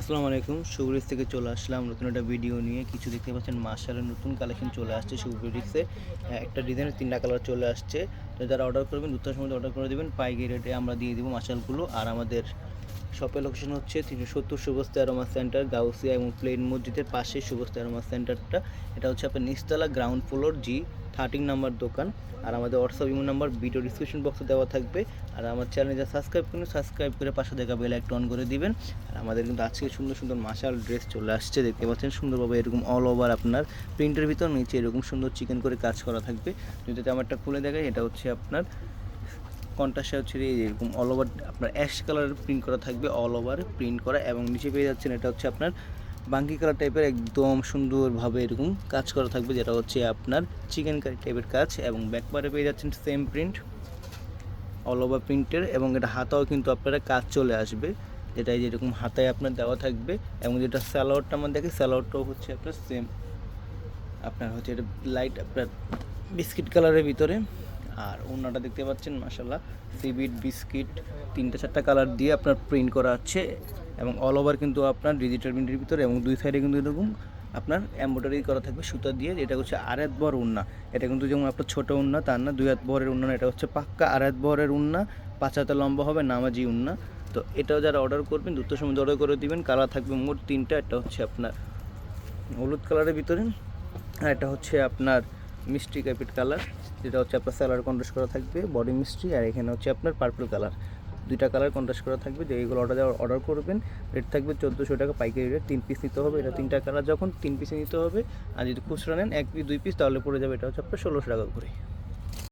আসসালামু আলাইকুম সুব্রিক্স থেকে চলে আসলাম নতুন একটা ভিডিও নিয়ে। কিছু দেখতে পাচ্ছেন মার্শালের নতুন কালেকশন চলে আসছে সুব্রিক্সে একটা ডিজাইনের তিনটা কালার চলে আসছে। তো যারা অর্ডার করবেন দুটার সময় অর্ডার করে দেবেন, পাইকারি রেটে আমরা দিয়ে দিব মার্শালগুলো আর আমাদের শপের লোকেশন হচ্ছে তিনশো সত্তর সুবস্তা অ্যারোমা সেন্টার গাউসিয়া এবং প্লেন মসজিদের পাশে সুবস্তা অ্যারোমা সেন্টারটা এটা হচ্ছে আপনার নিচতলা ground floor G thirteen number দোকান, আর আমাদের WhatsApp Imo number video description বক্সে দেওয়া থাকবে। আর আমার চ্যানেলে যা সাবস্ক্রাইব করুন সাবস্ক্রাইব করে পাশে দেখা বেল একটা অন করে দিবেন। আর আমাদের কিন্তু আজকে সুন্দর সুন্দর মাশাল ড্রেস চলে আসছে, দেখতে পাচ্ছেন সুন্দরভাবে এরকম অল ওভার আপনার প্রিন্টের ভিতর, নিচে এরকম সুন্দর চিকেন করে কাজ করা থাকবে। যদি আমারটা খুলে দেখায় এটা হচ্ছে আপনার কন্ট্রাস্টে হচ্ছে এরকম অল ওভার আপনার অ্যাশ কালারের প্রিন্ট করা থাকবে অল ওভার প্রিন্ট করা, এবং নিচে পেয়ে যাচ্ছেন, এটা হচ্ছে আপনার বাঙ্কি কালার টাইপের একদম সুন্দরভাবে এরকম কাজ করা থাকবে, যেটা হচ্ছে আপনার চিকেন কারি টাইপের কাজ এবং ব্যাকবারে পেয়ে যাচ্ছেন সেম প্রিন্ট অল ওভার প্রিন্টের এবং এটা হাতাও কিন্তু আপনারা কাজ চলে আসবে। যেটা এই যেরকম হাতায় আপনার দেওয়া থাকবে এবং যেটা স্যালোয়ারটা আমার দেখে স্যালোয়ারটাও হচ্ছে আপনার সেম আপনার হচ্ছে এটা লাইট আপনার বিস্কিট কালারের ভিতরে। আর ওনাটা দেখতে পাচ্ছেন মাসাল্লাহ সিবিট বিস্কিট তিনটা চারটা কালার দিয়ে আপনার প্রিন্ট করা আছে এবং অল ওভার কিন্তু আপনার ডিজিটাল প্রিন্টের ভিতরে এবং দুই সাইডে কিন্তু এরকম আপনার এম্ব্রয়ডারি করা থাকবে সুতা দিয়ে, যেটা হচ্ছে আড়াত বর উন্না। এটা কিন্তু যেমন আপনার ছোটো উন্না, তার না, দুই হাত বহরের উন্না এটা হচ্ছে পাক্কা আড়াত বহরের উন্না, পাঁচ হাতে লম্বা হবে, নামাজি উন্না। তো এটাও যারা অর্ডার করবেন, দ্রুত সময় অর্ডার করে দিবেন, কালার থাকবে মোট তিনটা এটা হচ্ছে আপনার হলুদ কালারের ভিতরে আর এটা হচ্ছে আপনার মিষ্টি ক্যাপিট কালার, যেটা হচ্ছে আপনার স্যালার কন্ট্রাস্ট করা থাকবে বডি মিষ্টি, আর এখানে হচ্ছে আপনার পার্পল কালার দুইটা কালার কন্ট্রাস্ট করা থাকবে, যে এইগুলো অর্ডার অর্ডার করবেন রেট থাকবে চোদ্দোশো টাকা, পাইকারি রেট তিন পিস নিতে হবে, এটা তিনটা কালার যখন তিন পিসে নিতে হবে, আর যদি খুচরা নেন, এক পিস দুই পিস তাহলে পড়ে যাবে, এটা হচ্ছে আপনার ষোলোশো টাকা করে।